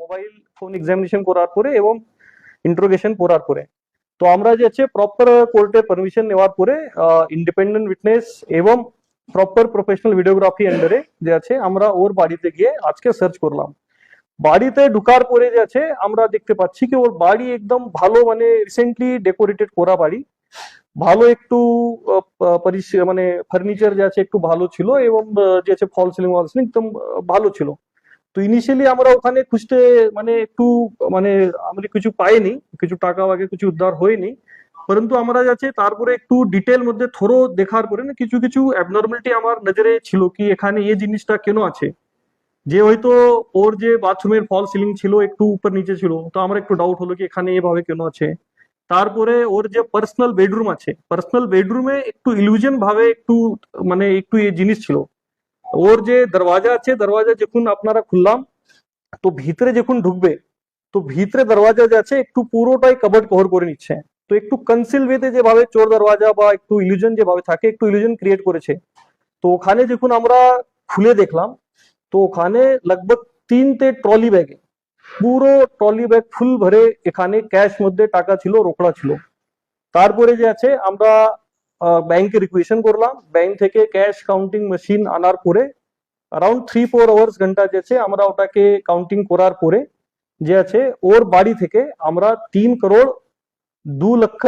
Mobile phone examination করার পরে এবং ইন্টারোগেশন করার পরে। তো আমরা যে আছে প্রপার কোর্টের পারমিশন নেওয়ার পরে ইন্ডিপেন্ডেন্ট উইটনেস এবং প্রপার প্রফেশনাল ভিডিওগ্রাফি আন্ডারে যে আছে আমরা ওর বাড়িতে গিয়ে আজকে সার্চ করলাম। বাড়িতে ঢুকার পরে যে আছে আমরা দেখতে পাচ্ছি কি ওর বাড়ি একদম ভালো মানে রিসেন্টলি ডেকোরেটেড করা বাড়ি। ভালো একটু মানে ফার্নিচার যে আছে একটু ভালো ছিল এবং যে আছে ফল সিলিং ওয়াল সিলিং একদম ভালো ছিল। তো ইনিশিয়ালি আমরা ওখানে খুঁজতে মানে একটু মানে আমরা কিছু পাইনি, কিছু টাকা আগে কিছু উদ্ধার হয়নি। পরন্তু আমরা যাচ্ছে, তারপরে একটু ডিটেল মধ্যে থরো দেখার পরে না কিছু কিছু অ্যাবনর্মালিটি আমার নজরে ছিল কি এখানে এই জিনিসটা কেন আছে। যে হয়তো ওর যে বাথরুমের ফল সিলিং ছিল একটু উপর নিচে ছিল, তো আমার একটু ডাউট হলো কি এখানে এভাবে কেন আছে। তারপরে ওর যে পার্সোনাল বেডরুম আছে পার্সোনাল বেডরুমে একটু ইলুশন ভাবে একটু মানে একটু এই জিনিস ছিল। ওর যে দরওয়াজা আছে, দরওয়াজা যখন আপনারা খুললাম, তো ভিতরে যখন ঢুকবে, তো ভিতরে দরওয়াজা যে আছে, একটু পুরোটাই কভার কভার করে নিচ্ছে। তো একটু কনসিল ওয়েতে যেভাবে চোর দরওয়াজা বা একটু ইলুশন যেভাবে থাকে, একটু ইলুশন ক্রিয়েট করেছে। তো ওখানে যখন আমরা খুলে দেখলাম, তো ওখানে লগভগ তিনটে ট্রলি ব্যাগে পুরো ট্রলি ব্যাগ ফুল ভরে এখানে ক্যাশ মধ্যে টাকা ছিল, রোকড়া ছিল। তারপরে যে আছে, আমরা ব্যাংকে রিকুয়েশন করলাম ব্যাংক থেকে ক্যাশ কাউন্টিং মেশিন আনার পরে অ্যারাউন্ড থ্রি ফোর আওয়ার্স ঘণ্টা যে আছে আমরা ওটাকে কাউন্টিং করার পরে যে আছে ওর বাড়ি থেকে আমরা তিন করোড় দু লক্ষ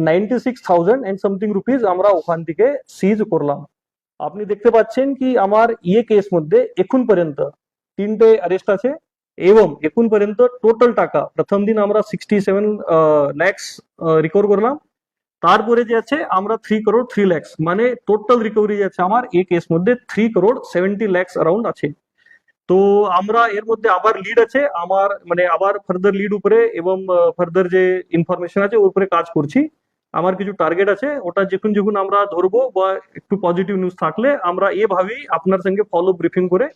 ninety six thousand and something rupees আমরা ওখান থেকে সিজ করলাম আপনি দেখতে পাচ্ছেন কি আমার ইয়ে কেস মধ্যে এখন পর্যন্ত তিনটে অ্যারেস্ট আছে এবং এখন পর্যন্ত টোটাল টাকা প্রথম দিন আমরা সিক্সটি সেভেন ল্যাক্স রিকভার করলাম তারপরে যে আছে, আমরা থ্রি করোড় থ্রি ল্যাক্স মানে টোটাল রিকভারি যে আছে আমার, এই কেস মধ্যে three crore seventy lakhs around আছে। তো আমরা এর মধ্যে আবার লিড আছে, আমার মানে আবার ফার্দার লিড উপরে এবং ফার্দার যে ইনফরমেশন আছে, ওর উপরে কাজ করছি। আমার কিছু টার্গেট আছে, ওটা যখন যখন আমরা ধরবো বা একটু পজিটিভ নিউজ থাকলে, আমরা এভাবেই আপনার সঙ্গে ফলো ব্রিফিং করে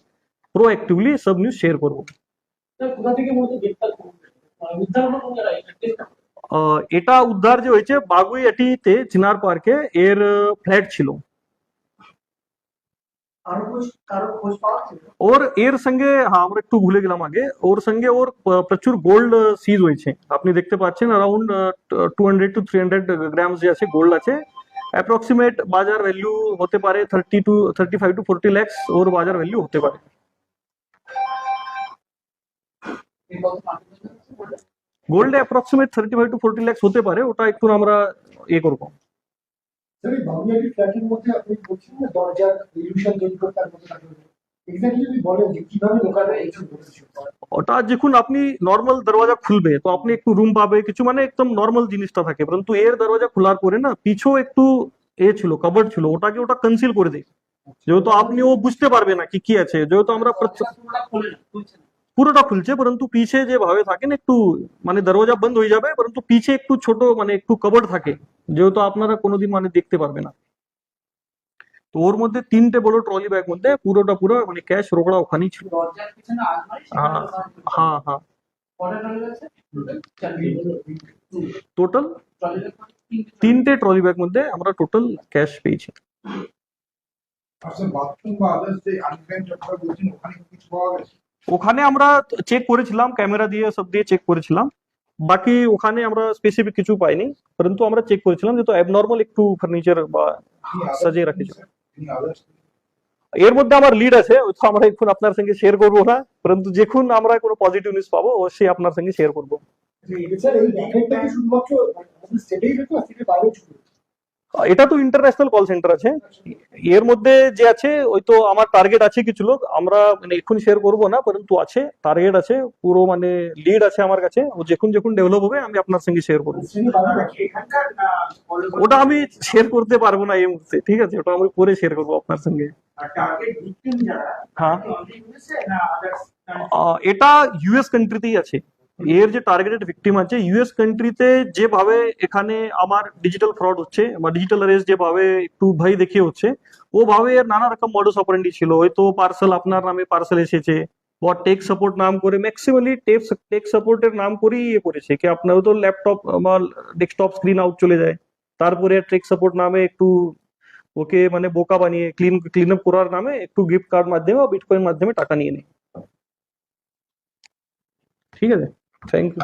প্রোঅ্যাক্টিভলি সব নিউজ শেয়ার করব। এটা উদ্ধার যে হয়েছে বাগুইয়াটিতে চিনার পার্কে এর ফ্ল্যাট ছিল? ওর এর সঙ্গে হ্যাঁ আমরা একটু ভুলে গেলাম আগে। ওর সঙ্গে ওর প্রচুর গোল্ড সিজ হয়েছে। আপনি দেখতে পাচ্ছেন around two hundred to three hundred grams যে আছে গোল্ড আছে। অ্যাপ্রক্সিমেট বাজার ভ্যালু হতে পারে thirty to thirty five to forty lakhs or বাজার ভ্যালু হতে পারে। Gold approximate thirty five to forty lakhs হতে পারে ওটা একটু আমরা ইয়ে করব। ওটা যখন আপনি নর্মাল দরওয়াজা খুলবে তো আপনি একটু রুম পাবে কিছু মানে একদম নর্মাল জিনিসটা থাকে পরন্তু এর দরওয়াজা খোলার পরে না পিছু একটু এ ছিল কভার ছিল ওটাকে ওটা কনসিল করে দেয় যেহেতু আপনি ও বুঝতে পারবে না কি কি আছে যেহেতু আমরা পুরোটা খুলছে পরন্তু পিছে যে ভাবে থাকে না একটু মানে দরওয়াজা বন্ধ হয়ে যাবে পরন্তু পিছে একটু ছোট মানে একটু কভার থাকে যেহেতু আপনারা কোনোদিন মানে দেখতে পারবে না তো ওর মধ্যে তিনটে বড় ট্রলি ব্যাগ মধ্যে পুরোটা পুরো মানে ক্যাশ রোকড়া ওখানেই ছিল হ্যাঁ, হ্যাঁ হ্যাঁ। হুম। টোটাল মানে তিনটে ট্রলি। ব্যাগ মধ্যে আমরা টোটাল ক্যাশ পেয়েছি আচ্ছা বাথরুম বা আদার্স যে ওখানে কিছু পাওয়া গেছে ওখানে আমরা চেক করেছিলাম ক্যামেরা দিয়ে সব দিয়ে চেক করেছিলাম। বাকি ওখানে আমরা স্পেসিফিক কিছু পাইনি পরন্তু আমরা চেক করেছিলাম যেহেতু অ্যাবনর্মাল একটু ফার্নিচার বা সাজিয়ে রাখেছিল এর মধ্যে আমার লিড আছে তো আমরা এখন আপনার সঙ্গে শেয়ার করব না পরন্তু যখন আমরা কোনো পজিটিভ নিউজ পাবো অবশ্যই আপনার সঙ্গে শেয়ার করব। স্যার এই শুধুমাত্র এটা তো ইন্টারন্যাশনাল কল সেন্টার আছে। এর মধ্যে যে আছে, ওই তো আমার টার্গেট আছে কিছু লোক। আমরা মানে এখন শেয়ার করব না, পরন্তু আছে টার্গেট আছে, পুরো মানে লিড আছে আমার কাছে। ও যখন যখন ডেভেলপ হবে, আমি আপনার সঙ্গে শেয়ার করব? ওটা আমি শেয়ার করতে পারব না এই মুহূর্তে, ঠিক আছে? ওটা আমি পরে শেয়ার করব আপনার সঙ্গে। হ্যাঁ। এটা ইউএস কান্ট্রিতেই আছে। এর যে টার্গেটেড ভিকটিম আছে ইউএস কান্ট্রিতে যেভাবে এখানে আমার ডিজিটাল ফ্রড হচ্ছে বা ডিজিটাল অ্যারেস্ট যেভাবে একটু ভয় দেখিয়ে হচ্ছে ওভাবে এর নানা রকম মডুস অপারেন্ডি ছিল। হয়তো পার্সেল আপনার নামে পার্সেল এসেছে বা টেক সাপোর্ট নাম করে ম্যাক্সিমালি টেক টেক সাপোর্টের নাম করেই ইয়ে করেছে। কি আপনার তো ল্যাপটপ বা ডেস্কটপ স্ক্রিন আউট চলে যায়। তারপরে টেক সাপোর্ট নামে একটু ওকে মানে বোকা বানিয়ে ক্লিন ক্লিন আপ করার নামে একটু গিফট কার্ড মাধ্যমে বা বিটকয়েন মাধ্যমে টাকা নিয়ে নেয়। ঠিক আছে? Thank you.